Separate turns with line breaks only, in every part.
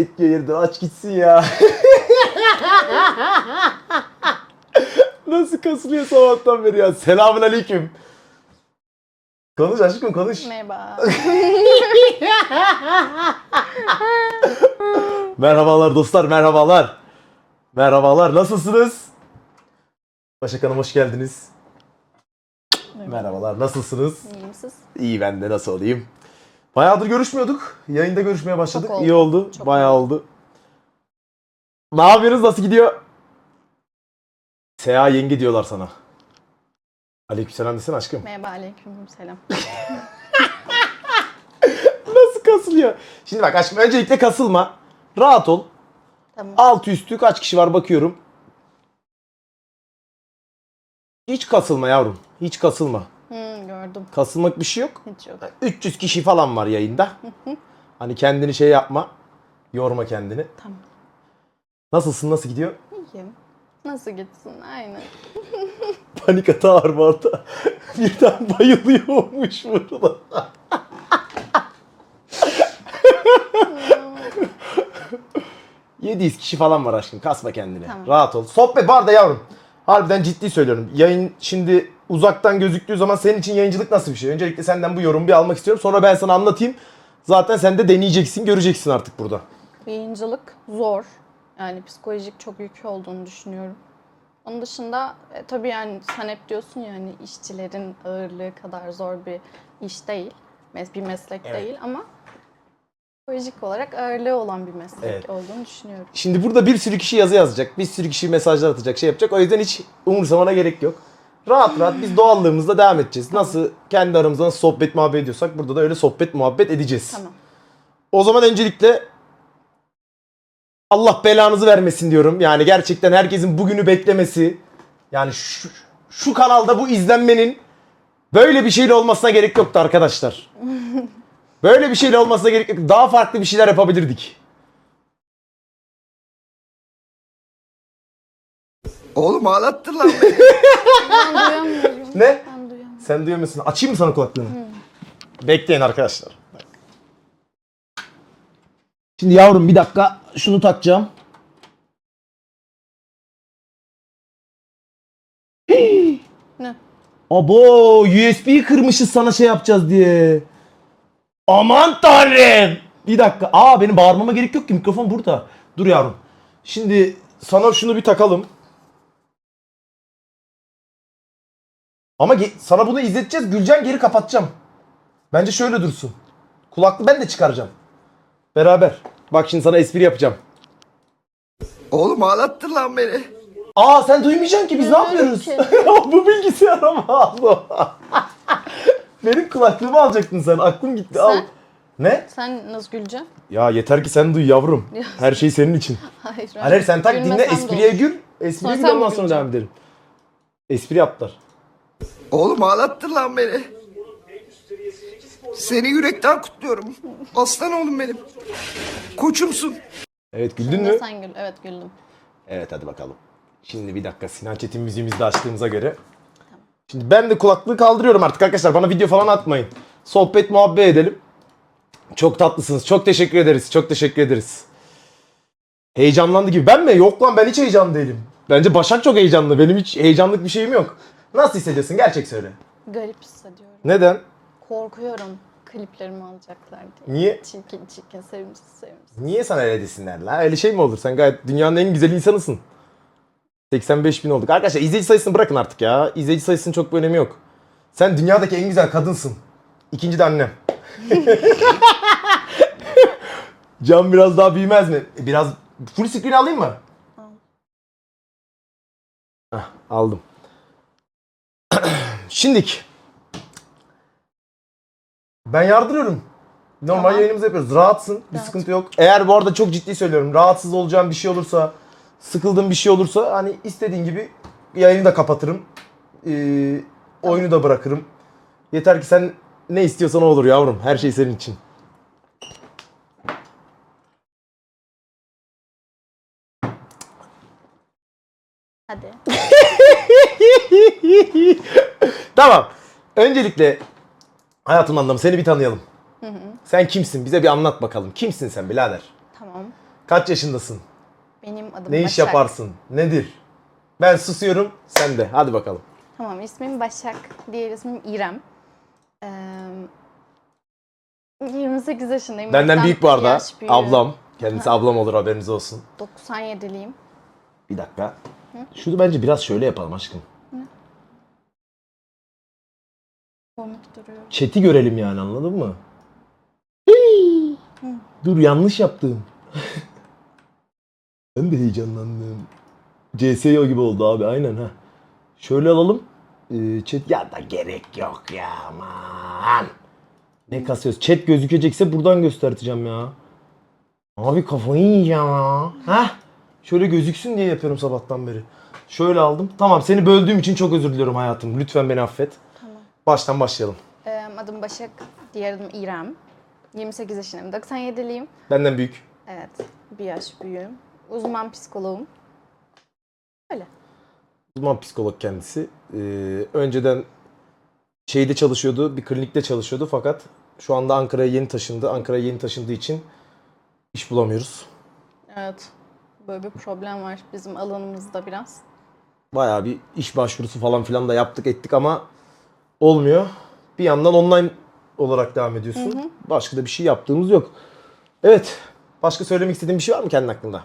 Etki yerden aç gitsin ya. Nasıl kasılıyor sabahtan beri ya? Selamun aleyküm. Konuş aşkım konuş.
Merhaba.
Merhabalar dostlar merhabalar. Merhabalar nasılsınız? Başak Hanım hoş geldiniz. Merhabalar nasılsınız?
İyi misiniz?
İyi ben de nasıl olayım? Bayağıdır görüşmüyorduk. Yayında görüşmeye başladık.
Çok oldu.
İyi oldu.
Çok
Bayağı oldu. Ne yapıyorsunuz? Nasıl gidiyor? Seha yenge diyorlar sana. Aleykümselam desene aşkım.
Merhaba aleyküm selam.
Nasıl kasılıyor? Şimdi bak aşkım öncelikle kasılma. Rahat ol.
Tamam.
Altı üstü kaç kişi var bakıyorum. Hiç kasılma yavrum. Hiç kasılma.
Hmm, gördüm.
Kasılmak bir şey yok.
Hiç yok.
300 kişi falan var yayında. Hani kendini şey yapma. Yorma kendini.
Tamam.
Nasılsın? Nasıl gidiyor?
İyiyim. Nasıl gitsin? Aynen.
Panik var orada. Birden bayılıyormuş burada. ...700 kişi falan var aşkım. Kasma kendini.
Tamam.
Rahat ol. Sohbet var da yavrum. Harbiden ciddi söylüyorum. Yayın şimdi uzaktan gözüktüğü zaman senin için yayıncılık nasıl bir şey? Öncelikle senden bu yorumu bir almak istiyorum. Sonra ben sana anlatayım. Zaten sen de deneyeceksin, göreceksin artık burada.
Yayıncılık zor. Yani psikolojik çok yük olduğunu düşünüyorum. Onun dışında e, tabii yani sen hep diyorsun ya hani işçilerin ağırlığı kadar zor bir iş değil. Mes- Bir meslek
Evet.
değil ama psikolojik olarak ağırlığı olan bir meslek
Evet.
olduğunu düşünüyorum.
Şimdi burada bir sürü kişi yazı yazacak. Bir sürü kişi mesajlar atacak, şey yapacak. O yüzden hiç umursamana gerek yok. Rahat rahat biz doğallığımızla devam edeceğiz. Nasıl kendi aramızda nasıl sohbet muhabbet ediyorsak burada da öyle sohbet muhabbet edeceğiz.
Tamam.
O zaman öncelikle Allah belanızı vermesin diyorum. Yani gerçekten herkesin bugünü beklemesi. Yani şu, şu kanalda bu izlenmenin böyle bir şeyle olmasına gerek yoktu arkadaşlar. Böyle bir şeyle olmasına gerek yok. Daha farklı bir şeyler yapabilirdik.
Oğlum ağlattın lan beni.
Ben duyamıyorum.
Ne?
Ben duyamıyorum.
Sen duyuyor musun? Açayım mı sana kulaklığını? Bekleyin arkadaşlar. Bak. Şimdi yavrum bir dakika şunu takacağım.
Ne?
Abo USB kırmışız sana şey yapacağız diye. Aman tanrım. Bir dakika. Aa benim bağırmama gerek yok ki mikrofon burada. Dur yavrum. Şimdi sana şunu bir takalım. Ama ge- sana bunu izleteceğiz. Gülcan geri kapatacağım. Bence şöyle dursun. Kulaklığı ben de çıkaracağım. Beraber. Bak şimdi sana espri yapacağım.
Oğlum ağlattın lan beni.
Aa sen duymayacaksın ki biz ne yapıyoruz? Bu bilgisayara mı Allah? Benim kulaklığımı alacaktın sen. Aklım gitti. Al.
Sen?
Ne?
Sen nasıl güleceksin?
Ya yeter ki sen duy yavrum.
Ya.
Her şey senin için.
Hayır.
Hayır hayır, sen tak dinle espriye gül. Espriye gül ondan sonra devam edelim. Espri yaptılar.
Oğlum ağlattın lan beni. Seni yürekten kutluyorum. Aslan oğlum benim. Koçumsun.
Evet güldün mü?
sen gül. Evet güldüm.
Evet hadi bakalım. Şimdi bir dakika Sinan Çetin müziğimizi de açtığımıza göre. Şimdi ben de kulaklığı kaldırıyorum artık arkadaşlar. Bana video falan atmayın. Sohbet muhabbet edelim. Çok tatlısınız. Çok teşekkür ederiz. Çok teşekkür ederiz. Heyecanlandı gibi. Ben mi? Yok lan ben hiç heyecanlı değilim. Bence Başak çok heyecanlı. Benim hiç heyecanlık bir şeyim yok. Nasıl hissediyorsun? Gerçek söyle.
Garip hissediyorum.
Neden?
Korkuyorum kliplerimi alacaklar diye.
Niye?
Çirkin çirkin sevimsiz sevimsiz.
Niye sana öyle desinler la? Öyle şey mi olur? Sen gayet dünyanın en güzel insanısın. 85 bin olduk. Arkadaşlar izleyici sayısını bırakın artık ya. İzleyici sayısının çok bir önemi yok. Sen dünyadaki en güzel kadınsın. İkinci de annem. Cam biraz daha büyümez mi? E, Biraz full screen alayım mı?
Al.
Hah, aldım. Şimdik. Ben yardırıyorum. Normal
Tamam.
yayınımızı yapıyoruz. Rahatsın. Bir
Rahat.
sıkıntı yok. Eğer bu arada çok ciddi söylüyorum. Rahatsız olacağım bir şey olursa, sıkıldığım bir şey olursa hani istediğin gibi yayını da kapatırım. Ee, oyunu da bırakırım. Yeter ki sen ne istiyorsan o olur yavrum. Her şey senin için.
Hadi.
tamam. Öncelikle hayatım anlamı seni bir tanıyalım. Sen kimsin? Bize bir anlat bakalım. Kimsin sen birader?
Tamam.
Kaç yaşındasın?
Benim adım
Ne
Başak.
iş yaparsın? Nedir? Ben susuyorum, sen de. Hadi bakalım.
Tamam ismim Başak. Diğer ismim İrem. Ee, 28 yaşındayım.
Benden büyük bu arada.
yaş.
Ablam. Kendisi ablam olur haberiniz olsun.
97'liyim.
Bir dakika. Şunu bence biraz şöyle yapalım aşkım.
Komik duruyor.
Chat'i görelim yani anladın mı? Hii! Dur yanlış yaptım. ben de heyecanlandım. CSO gibi oldu abi aynen ha. Şöyle alalım. Ee, chat ya da gerek yok ya aman. Ne kasıyoruz? Chat gözükecekse buradan göstereceğim ya. Abi kafayı yiyeceğim ya. Heh. Şöyle gözüksün diye yapıyorum sabahtan beri. Şöyle aldım. Tamam seni böldüğüm için çok özür diliyorum hayatım. Lütfen beni affet. Baştan başlayalım.
Ee, adım Başak. Diğer adım İrem. 28 yaşındayım. 97'liyim.
Benden büyük.
Evet. Bir yaş büyüğüm. Uzman psikoloğum. Öyle.
Uzman psikolog kendisi. Ee, önceden şeyde çalışıyordu, bir klinikte çalışıyordu fakat şu anda Ankara'ya yeni taşındı. Ankara'ya yeni taşındığı için iş bulamıyoruz.
Evet. Böyle bir problem var bizim alanımızda biraz.
Bayağı bir iş başvurusu falan filan da yaptık ettik ama olmuyor. Bir yandan online olarak devam ediyorsun. Başka da bir şey yaptığımız yok. Evet. Başka söylemek istediğin bir şey var mı kendi hakkında?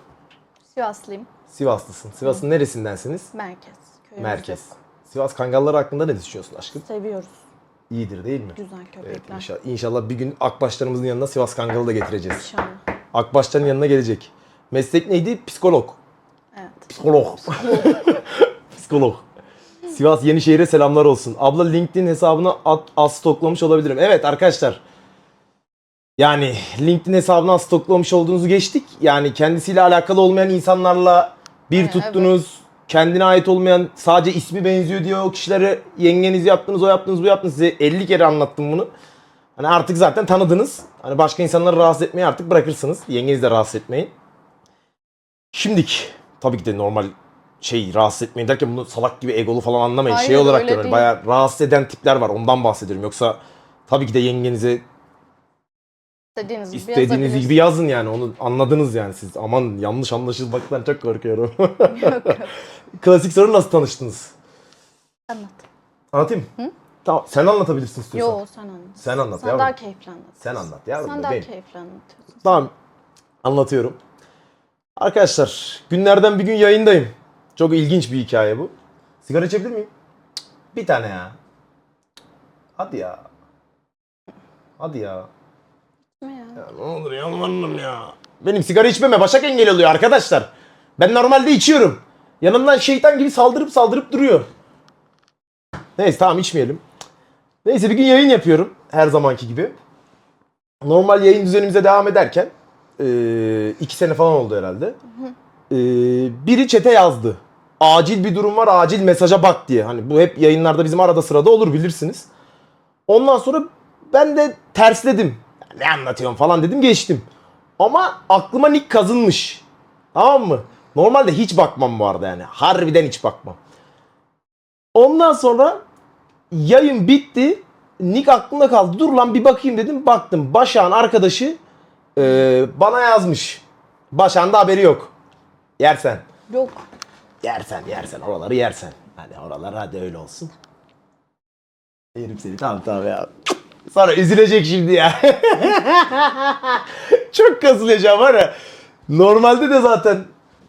Sivaslıyım.
Sivaslısın. Sivas'ın neresindensiniz?
Merkez. Köyümüz
Merkez.
yok.
Sivas Kangalları hakkında ne düşünüyorsun aşkım?
Seviyoruz.
İyidir değil mi?
Güzel
Evet
köpekler.
inşallah, inşallah bir gün Akbaşlarımızın yanına Sivas Kangalı da getireceğiz.
İnşallah.
Akbaşların yanına gelecek. Meslek neydi? Psikolog.
Evet.
Psikolog. Psikolog. Sivas Yenişehir'e selamlar olsun. Abla LinkedIn hesabına at, az stoklamış olabilirim. Evet arkadaşlar. Yani LinkedIn hesabına az stoklamış olduğunuzu geçtik. Yani kendisiyle alakalı olmayan insanlarla bir
Evet,
tuttunuz. Kendine ait olmayan sadece ismi benziyor diye o kişilere yengeniz yaptınız, o yaptınız, bu yaptınız. Size 50 kere anlattım bunu. Hani artık zaten tanıdınız. Hani başka insanları rahatsız etmeyi artık bırakırsınız. Yengenizi de rahatsız etmeyin. Şimdik tabii ki de normal şey rahatsız etmeyin derken bunu salak gibi egolu falan anlamayın.
Hayır,
şey olarak diyorum. Bayağı rahatsız eden tipler var. Ondan bahsediyorum. Yoksa tabii ki de yengenize
İstediğiniz gibi
istediğiniz gibi yazın yani. Onu anladınız yani siz. Aman yanlış anlaşılmaktan çok korkuyorum.
Yok yok.
Klasik soru nasıl tanıştınız?
Anlat.
Anlatayım mı? Tamam. Sen anlatabilirsin istiyorsan.
Yo sen anlat.
Sen anlat
Sen
yavrum.
daha keyifli anlat.
Sen anlat yavrum.
Sen
da
daha
benim.
keyifli anlatıyorsun.
Tamam. Anlatıyorum. Arkadaşlar günlerden bir gün yayındayım. Çok ilginç bir hikaye bu. Sigara içebilir miyim? Bir tane ya. Hadi ya. Hadi ya.
Ya?
Ya ne olur yalvarırım ya. Benim sigara içmeme başak engel oluyor arkadaşlar. Ben normalde içiyorum. Yanımdan şeytan gibi saldırıp saldırıp duruyor. Neyse tamam içmeyelim. Neyse bir gün yayın yapıyorum. Her zamanki gibi. Normal yayın düzenimize devam ederken eee, iki sene falan oldu herhalde. Eee, biri çete yazdı. Acil bir durum var acil mesaja bak diye. Hani bu hep yayınlarda bizim arada sırada olur bilirsiniz. Ondan sonra ben de tersledim. Ne anlatıyorum falan dedim geçtim. Ama aklıma nick kazınmış. Tamam mı? Normalde hiç bakmam bu arada yani. Harbiden hiç bakmam. Ondan sonra yayın bitti. Nick aklımda kaldı. Dur lan bir bakayım dedim. Baktım. Başak'ın arkadaşı eee, bana yazmış. Başak'ın da haberi yok. Yersen.
Yok.
Yersen yersen oraları yersen. Hadi oralar hadi öyle olsun. Yerim seni tamam tamam ya. Sonra üzülecek şimdi ya. Çok kasılacağım var ya. Normalde de zaten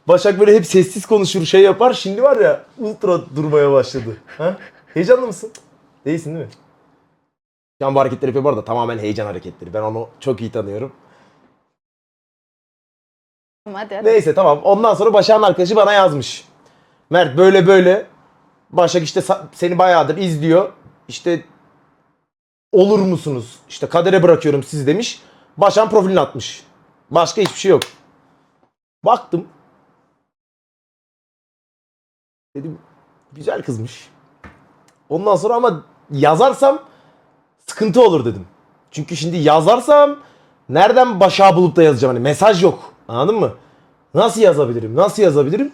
Başak böyle hep sessiz konuşur şey yapar. Şimdi var ya ultra durmaya başladı. Ha? Heyecanlı mısın? Değilsin değil mi? Şu an bu hareketleri yapıyor bu arada tamamen heyecan hareketleri. Ben onu çok iyi tanıyorum.
Hadi hadi.
Neyse tamam. Ondan sonra Başak'ın arkadaşı bana yazmış. Mert böyle böyle. Başak işte seni bayağıdır izliyor. İşte olur musunuz? İşte kadere bırakıyorum sizi demiş. Başak'ın profilini atmış. Başka hiçbir şey yok. Baktım. Dedim güzel kızmış. Ondan sonra ama yazarsam sıkıntı olur dedim. Çünkü şimdi yazarsam nereden Başak'ı bulup da yazacağım? Hani mesaj yok. Anladın mı? Nasıl yazabilirim? Nasıl yazabilirim?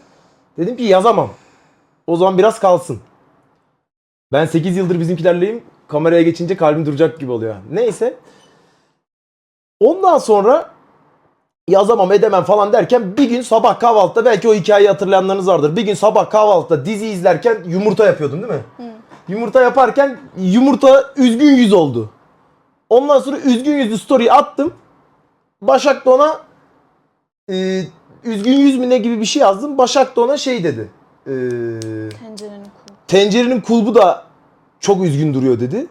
Dedim ki yazamam. O zaman biraz kalsın. Ben 8 yıldır bizimkilerleyim. Kameraya geçince kalbim duracak gibi oluyor. Neyse. Ondan sonra yazamam edemem falan derken bir gün sabah kahvaltıda belki o hikayeyi hatırlayanlarınız vardır. Bir gün sabah kahvaltıda dizi izlerken yumurta yapıyordum değil mi? Yumurta yaparken yumurta üzgün yüz oldu. Ondan sonra üzgün yüzlü story attım. Başak da ona e, üzgün yüz mü ne gibi bir şey yazdım. Başak da ona şey dedi. E,
Tencerenin kulu.
tencerenin kulbu da çok üzgün duruyor dedi.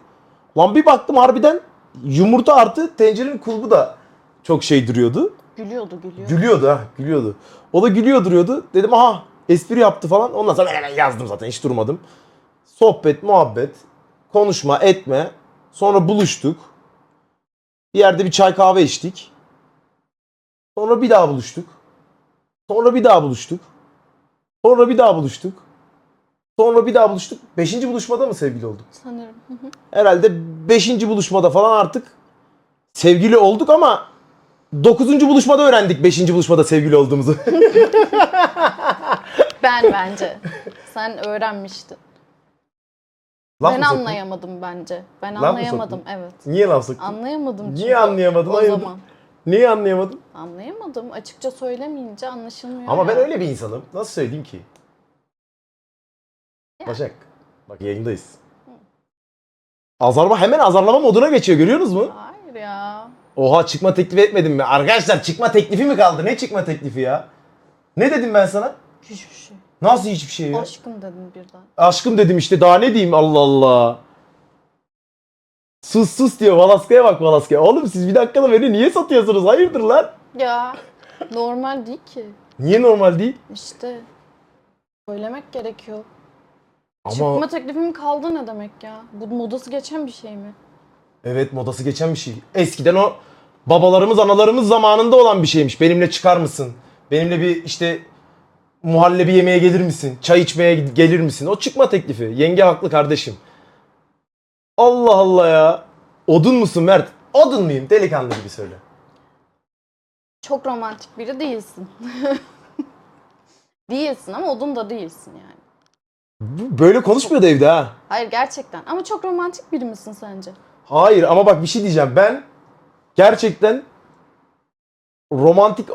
Lan bir baktım harbiden yumurta artı tencerenin kulbu da çok şey duruyordu.
Gülüyordu gülüyor.
Gülüyordu ha gülüyordu. O da gülüyor duruyordu. Dedim aha espri yaptı falan. Ondan sonra hemen yazdım zaten hiç durmadım. Sohbet, muhabbet, konuşma, etme. Sonra buluştuk. Bir yerde bir çay kahve içtik. Sonra bir daha buluştuk. Sonra bir daha buluştuk. Sonra bir daha buluştuk. Sonra bir daha buluştuk. Beşinci buluşmada mı sevgili olduk?
Sanırım. Hı hı.
Herhalde beşinci buluşmada falan artık sevgili olduk ama dokuzuncu buluşmada öğrendik beşinci buluşmada sevgili olduğumuzu.
ben bence. Sen öğrenmiştin.
Laf
ben anlayamadım bence. Ben
mı
anlayamadım evet.
Niye laf soktun?
Anlayamadım çünkü.
Niye anlayamadın?
O
Hayırdır?
zaman.
Niye anlayamadın?
Anlayamadım. Açıkça söylemeyince anlaşılmıyor.
Ama ben öyle bir insanım. Nasıl söyleyeyim ki?
Ya.
Başak. Bak yayındayız. Azarlama hemen azarlama moduna geçiyor görüyorsunuz mu?
Hayır ya.
Oha çıkma teklifi etmedim mi? Arkadaşlar çıkma teklifi mi kaldı? Ne çıkma teklifi ya? Ne dedim ben sana?
Hiçbir şey.
Nasıl hiçbir şey ya?
Aşkım dedim birden.
Aşkım dedim işte daha ne diyeyim Allah Allah. Sus sus diyor Valaska'ya bak Valaska'ya. Oğlum siz bir dakikada beni niye satıyorsunuz? Hayırdır lan?
Ya normal değil ki.
Niye normal değil?
İşte söylemek gerekiyor.
Ama
Çıkma teklifim kaldı ne demek ya? Bu modası geçen bir şey mi?
evet modası geçen bir şey. Eskiden o babalarımız analarımız zamanında olan bir şeymiş. Benimle çıkar mısın? Benimle bir işte muhallebi yemeye gelir misin? Çay içmeye gelir misin? O çıkma teklifi. Yenge haklı kardeşim. Allah Allah ya. Odun musun Mert? Odun muyum? Delikanlı gibi söyle.
Çok romantik biri değilsin. değilsin ama odun da değilsin yani.
Bu- Böyle konuşmuyordu evde ha.
Hayır gerçekten. Ama çok romantik biri misin sence?
Hayır ama bak bir şey diyeceğim. Ben gerçekten romantik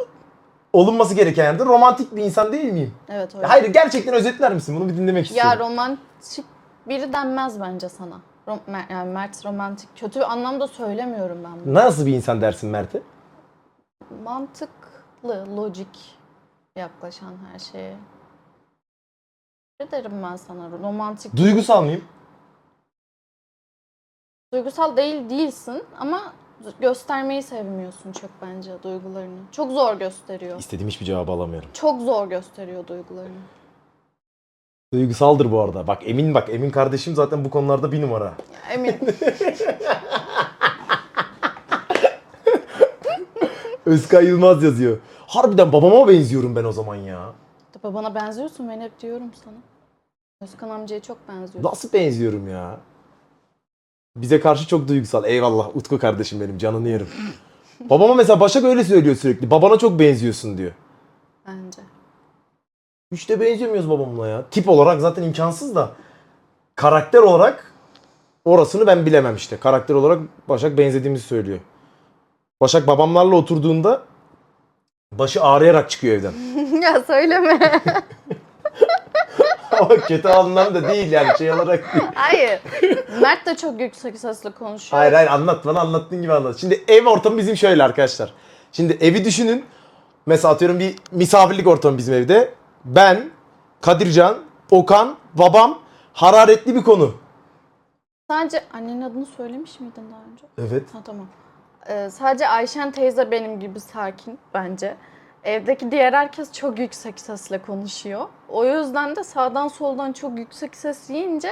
olunması gereken yerde romantik bir insan değil miyim?
Evet öyle.
Hayır gerçekten özetler misin? Bunu bir dinlemek istiyorum.
Ya romantik biri denmez bence sana. Rom- Mer- yani Mert romantik. Kötü bir anlamda söylemiyorum ben bunu.
Nasıl bir insan dersin Mert'e?
Mantıklı, lojik yaklaşan her şeye. Ne derim ben sana? Romantik,
Duygusal mıyım?
duygusal değil değilsin ama göstermeyi sevmiyorsun çok bence duygularını. Çok zor gösteriyor.
İstediğim hiçbir cevabı alamıyorum.
Çok zor gösteriyor duygularını.
Duygusaldır bu arada. Bak Emin bak Emin kardeşim zaten bu konularda bir numara.
Emin.
Özkay Yılmaz yazıyor. Harbiden babama benziyorum ben o zaman ya.
Babana benziyorsun ben hep diyorum sana. Özkan amcaya çok benziyorsun.
Nasıl benziyorum ya? Bize karşı çok duygusal. Eyvallah Utku kardeşim benim canını yerim. Babama mesela Başak öyle söylüyor sürekli. Babana çok benziyorsun diyor.
Bence.
Hiç de benzemiyoruz babamla ya. Tip olarak zaten imkansız da. Karakter olarak orasını ben bilemem işte. Karakter olarak Başak benzediğimizi söylüyor. Başak babamlarla oturduğunda başı ağrıyarak çıkıyor evden.
ya söyleme.
Ama kötü anlamda değil yani şey olarak değil.
Hayır. Mert de çok yüksek sesle konuşuyor.
Hayır hayır anlat bana anlattığın gibi anlat. Şimdi ev ortamı bizim şöyle arkadaşlar. Şimdi evi düşünün. Mesela atıyorum bir misafirlik ortamı bizim evde. Ben, Kadircan, Okan, babam hararetli bir konu.
Sadece annenin adını söylemiş miydin daha önce?
Evet.
Ha tamam. Ee, sadece Ayşen teyze benim gibi sakin bence. Evdeki diğer herkes çok yüksek sesle konuşuyor. O yüzden de sağdan soldan çok yüksek ses yiyince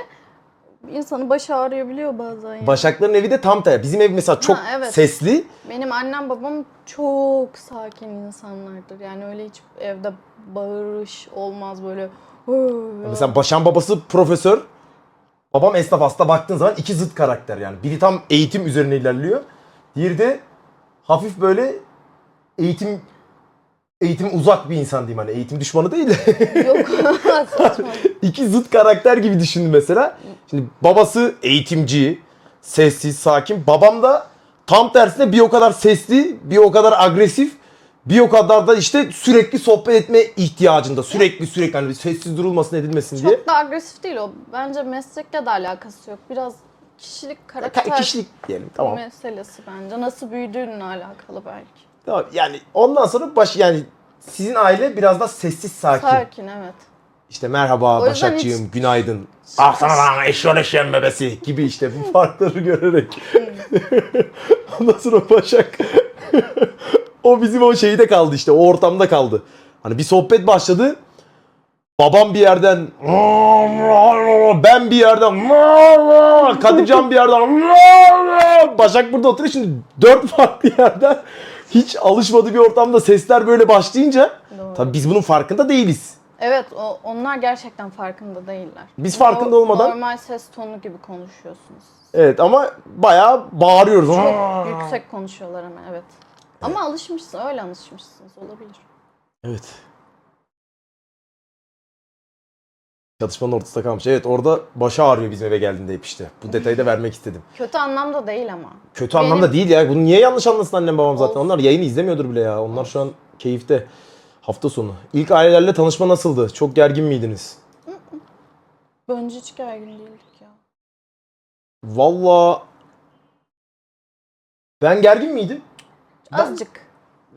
insanın başı ağrıyabiliyor bazen. yani.
Başakların evi de tam tersi. Bizim ev mesela çok
evet.
sesli.
Benim annem babam çok sakin insanlardır. Yani öyle hiç evde bağırış olmaz böyle.
Mesela Başan babası profesör. Babam esnaf hasta baktığın zaman iki zıt karakter yani. Biri tam eğitim üzerine ilerliyor. Diğeri de hafif böyle eğitim eğitim uzak bir insan diyeyim hani eğitim düşmanı değil de
Yok saçma.
iki zıt karakter gibi düşündüm mesela. Şimdi babası eğitimci, sessiz, sakin. Babam da tam tersine bir o kadar sesli, bir o kadar agresif, bir o kadar da işte sürekli sohbet etme ihtiyacında. Sürekli sürekli hani sessiz durulmasın edilmesin diye.
Çok da agresif değil o. Bence meslekle de alakası yok. Biraz kişilik, karakter
Ka- Kişilik diyelim tamam.
meselesi bence. Nasıl büyüdüğünle alakalı belki.
Tamam yani ondan sonra baş yani sizin aile biraz da sessiz sakin.
Sakin evet.
İşte merhaba
O yüzden
Başakçığım günaydın. Ah sana lan eşyon eşeğin bebesi gibi işte bu farkları görerek. Ondan sonra Başak o bizim o şeyde kaldı işte o ortamda kaldı. Hani bir sohbet başladı. Babam bir yerden ben bir yerden Kadircan bir yerden Başak burada oturuyor şimdi dört farklı yerden hiç alışmadığı bir ortamda sesler böyle başlayınca
Doğru.
tabii biz bunun farkında değiliz.
Evet o, onlar gerçekten farkında değiller.
Biz farkında olmadan-
Normal ses tonu gibi konuşuyorsunuz.
Evet ama bayağı bağırıyoruz.
Çok yüksek konuşuyorlar ama evet. Ama alışmışsın, öyle alışmışsınız olabilir.
Evet. Çatışmanın ortasında kalmış. Evet orada başı ağrıyor bizim eve geldiğinde hep işte. Bu detayı da vermek istedim.
Kötü anlamda değil ama.
Kötü
Benim-
anlamda değil ya. Bunu niye yanlış anlasın annem babam zaten.
Olsun.
Onlar yayını izlemiyordur bile ya. Onlar şu an keyifte. Hafta sonu. İlk ailelerle tanışma nasıldı? Çok gergin miydiniz?
Bence hiç gergin değildik ya.
Valla ben gergin miydim? Ben,
Azıcık.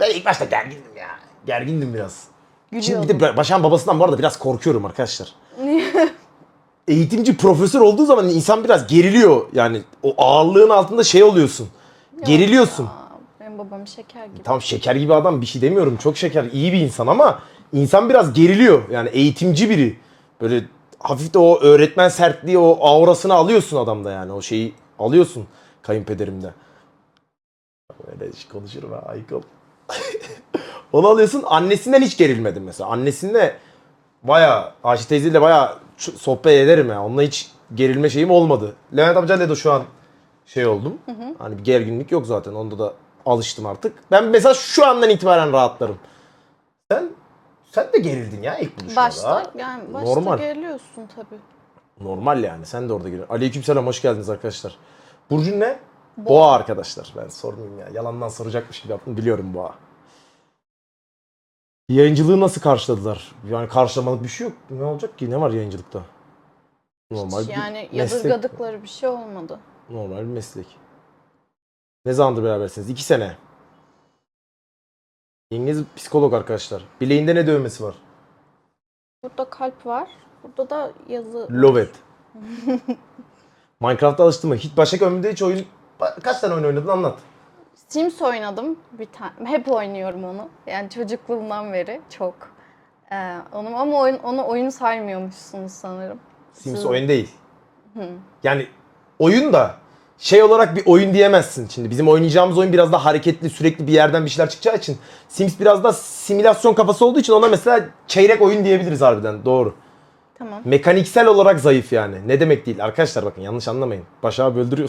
ben ilk başta gergindim ya. Gergindim biraz. Şimdi
Gülüyordum.
bir de Başak'ın babasından bu arada biraz korkuyorum arkadaşlar. Eğitimci profesör olduğu zaman insan biraz geriliyor. Yani o ağırlığın altında şey oluyorsun. Geriliyorsun.
Aa, benim babam şeker gibi.
Tamam şeker gibi adam bir şey demiyorum. Çok şeker, iyi bir insan ama insan biraz geriliyor. Yani eğitimci biri. Böyle hafif de o öğretmen sertliği, o aurasını alıyorsun adamda yani. O şeyi alıyorsun kayınpederimde. Öyle hiç konuşurum ha Aykıl. Onu alıyorsun. Annesinden hiç gerilmedim mesela. Annesinde baya Ayşe teyzeyle baya sohbet ederim ya. Onunla hiç gerilme şeyim olmadı. Levent amcayla da şu an şey oldum. Hani bir gerginlik yok zaten. Onda da alıştım artık. Ben mesela şu andan itibaren rahatlarım. Sen sen de gerildin ya ilk buluşmada.
Başta yani başta
Normal.
geriliyorsun tabii.
Normal yani. Sen de orada gerildin. Aleykümselam hoş geldiniz arkadaşlar. Burcun ne? Boğa. arkadaşlar. Ben sormayayım ya. Yalandan soracakmış gibi yaptım. Biliyorum boğa. Yayıncılığı nasıl karşıladılar? Yani karşılamalık bir şey yok. Ne olacak ki? Ne var yayıncılıkta? Normal
Hiç
bir
yani
meslek.
yadırgadıkları bir şey olmadı.
Normal bir meslek. Ne zamandır berabersiniz? İki sene. Yengeniz psikolog arkadaşlar. Bileğinde ne dövmesi var?
Burada kalp var. Burada da yazı.
Lovet. Minecraft'a alıştın mı? Hiç başka ömrümde hiç oyun... Kaç tane oyun oynadın anlat.
Sims oynadım bir tane. Hep oynuyorum onu. Yani çocukluğumdan beri çok. Ee, onu ama oyun, onu oyun saymıyormuşsunuz sanırım.
Sims
Siz-
oyun değil. Yani oyun da şey olarak bir oyun diyemezsin. Şimdi bizim oynayacağımız oyun biraz daha hareketli, sürekli bir yerden bir şeyler çıkacağı için Sims biraz da simülasyon kafası olduğu için ona mesela çeyrek oyun diyebiliriz harbiden. Doğru.
Tamam.
Mekaniksel olarak zayıf yani. Ne demek değil? Arkadaşlar bakın yanlış anlamayın. Başağı böldürüyoruz.